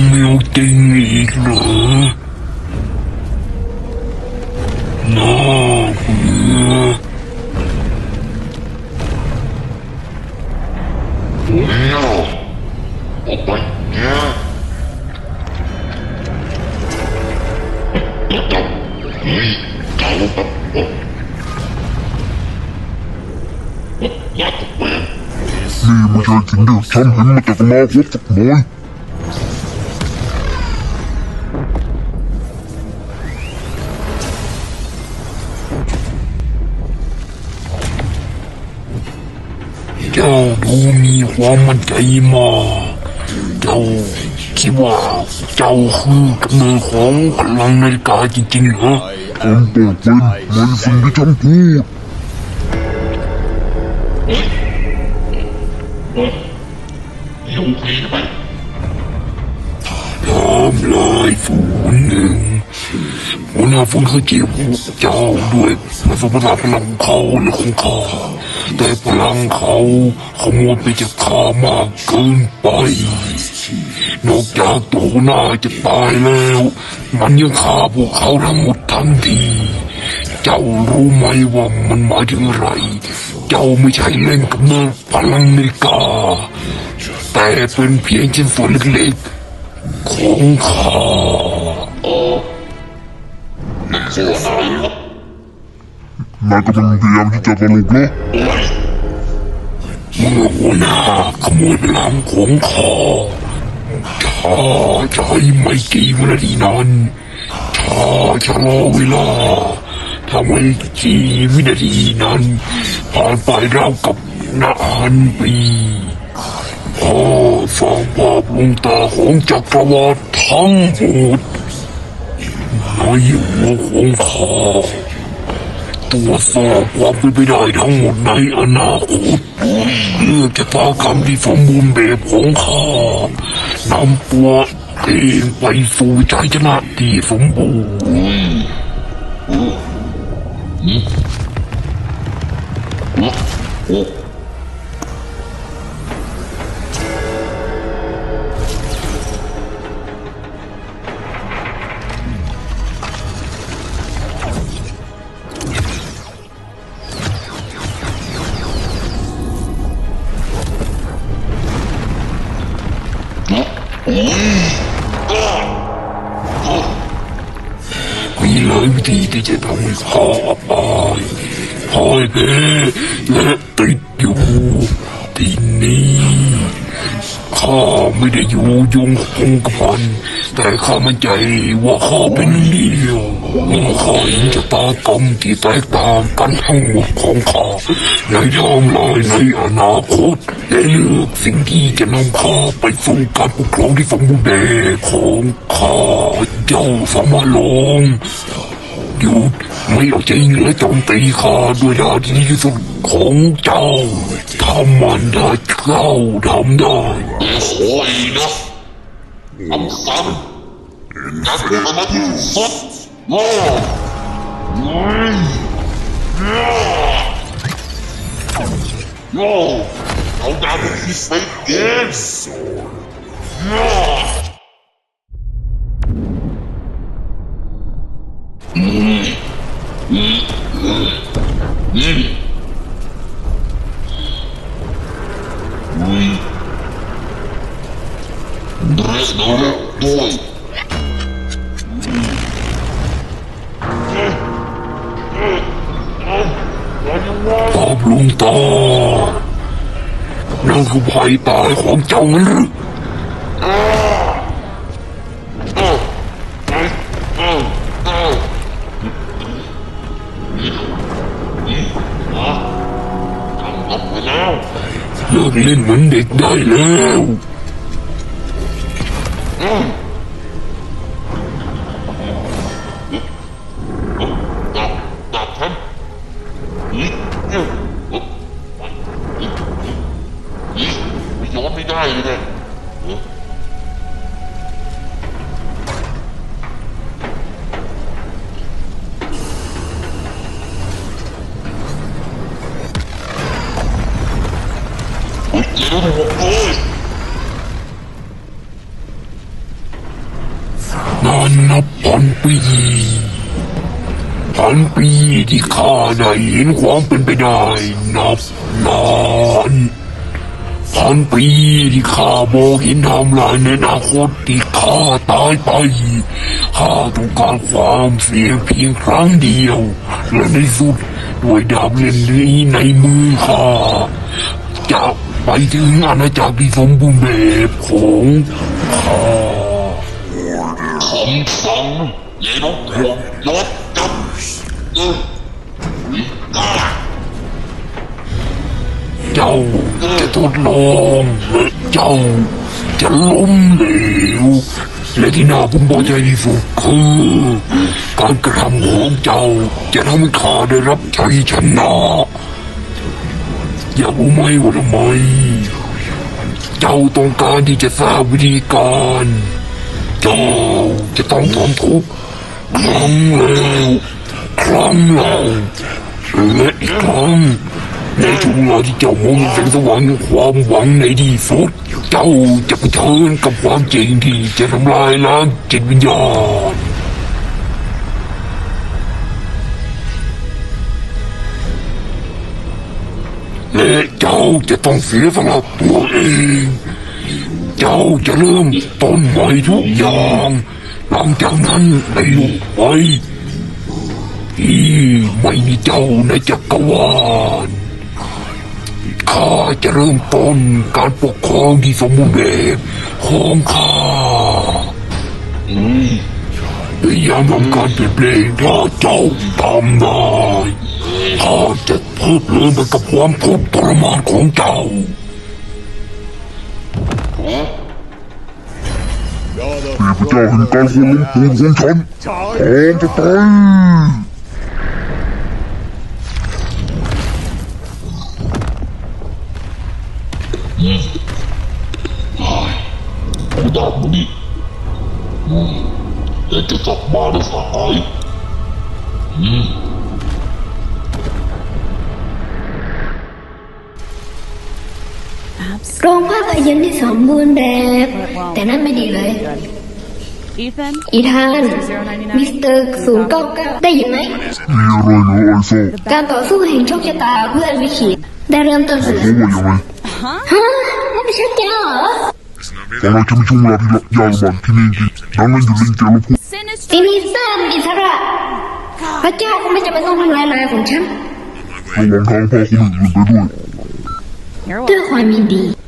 ยังไม่เอาจริงอีกเหรอน่าเบื่อเนี่ยอ กูมีความมั่นใจมากเจ้าคิดว่าเจ้าคือกำเนิดของพลังนาฬิกาจริงๆเหรอผมบอกเป็นในสิ่งที่ฉันพูดอยู่ที่ไหนตามลายฝูนหนึ่ง หัวหน้าฝูนเขาจีบเจ้าด้วยผสมผสานพลังของเขาและของข้าแต่พลังเขาขโมยไปจากข้ามากเกินไป นอกจากตัวหัวหน้าจะตายแล้ว มันยังฆ่าพวกเขาทั้งหมดทันทีเจ้ารู้ไหมว่ามันหมายถึงอะไร เจ้าไม่ใช่เล่นกับเนิพลังนิกา แต่เป็นเพียงชิ้นส่วนเล็กๆ ของข้า ส่วนอะไรวะนายกำลังพยายามที่จะตลกเหรอเมื่อหัวหน้าขโมยพลังของข้าถ้าจะใช้ไม่กี่วินาทีนั้นถ้าชะลอเวลาถ้าไม่กี่วินาทีนั้นผ่านไปราวกับนานปีพ่อสร้างภาพลวงตาของจักรวาลทั้งหมด ในหัวของข้าตรวจสอบความเป็นไปได้ทั้งหมดในอนาคตเพื่อจะตากรรมที่สมบูรณ์แบบของข้านำตัวเองไปสู่ใจชนะที่สมบูรณ์โอ้มีหลายวิธีที่จะทำให้ข้ ข้าไม่ได้อยู่ยงคงกระพันแต่ข้ามั่นใจว่าข้าเป็นเดียวข้าเห็นชะตากรรมที่แตกต่างกันทั้งหมดของข้าในไทม์ไลน์ในอนาคตและเลือกสิ่งที่จะนำข้าไปสู่การปกครองที่สมบูรณ์แบบของข้าเจ้าสามารถลง หยุดไม่เอาจริงและโจมตีข้าด้วยยาที่ดีที่สุดของเจ้าถ้ามันได้เจ้าทำได้โอ้ยนะทำซ้ำนักบุกมาที่สุดโอ้โอ้เอาดาวที่สเป นเกมส์โอ้ Dress number two. ตอบลุงตานั่นคือภัยตายของเจ้านั้นหรือ เลิกเล่นเหมือนเด็กได้แล้วไม่ยอมไม่ได้เลยเนี่ย โอ้ยเดี๋ยวโอ้ยพันปีพันปีที่ข้าได้เห็นความเป็นไปได้นับนานพันปีที่ข้ามองเห็นทำลายในอนาคตที่ข้าตายไปข้าต้องการความเสียเพียงครั้งเดียว และในสุดด้วยดาบเล่มนี้ในมือข้าจะ ไปถึงอาณาจักรที่สมบูรณ์แบบของข้าคำสั่งยายนหัวกยศจับเอออีกาเจ้าจะทดลองและเจ้าจะล้มเหลวและที่น่าภูมิใจที่สุดคือการกระทำของเจ้าจะทำให้ข้าได้รับชัยชนะ อยากรู้ไหมว่าทำไม เจ้าต้องการที่จะทราบวิธีการ เจ้าจะต้องทนทุกครั้งแล้วครั้งเล่าและอีกครั้งในช่วงเวลาที่เจ้ามองเห็นแสงสว่างแห่งความหวังในที่สุด เจ้าจะเผชิญกับความจริงที่จะทำลายล้างจิตวิญญาณ เจ้าจะต้องเสียสละตัวเอง เจ้าจะเริ่มต้นใหม่ทุกอย่าง หลังจากนั้นในลูกไปที่ไม่มีเจ้าในจักรวาลข้าจะเริ่มต้นการปกครองที่สมบูรณ์แบบของข้าพยายามทำการเปลี่ยนแปลงถ้าเจ้าทำได้ข้าจะ เพลิดเพลินไปกับความทุกข์ทรมานของเจ้า เทพเจ้าแห่งการควบคุมของฉันพร้อมจะตายผู้ดาบนี้อืมแต่จะกลับมาได้สหาย โรงภาพยนตร์ที่สมบูรณ์แบบ แต่นั่นไม่ดีเลย Ethan, อีธานมิสเตอร์ศูนย์เก้าเก้าได้ยินไหมมีอะไรเหรอไอโซ่การต่อสู้แห่งโชคชะตาเพื่อนวิขิตได้เริ่มต้นขึ้นรู้ว่ายังไงฮะนั่นไม่ใช่แกเหรอตอนเราจะมีช่วงเวลาที่ยากลำบากที่นี่จริงดังนั้นอยู่เล่นเกมแล้วพูด sinister. ซินิสเตอร์อิสระพระเจ้าก็ไม่จะเป็นต้องทำลายนายของฉันระวังทางพาคนอื่นไปด้วย You're ด้วย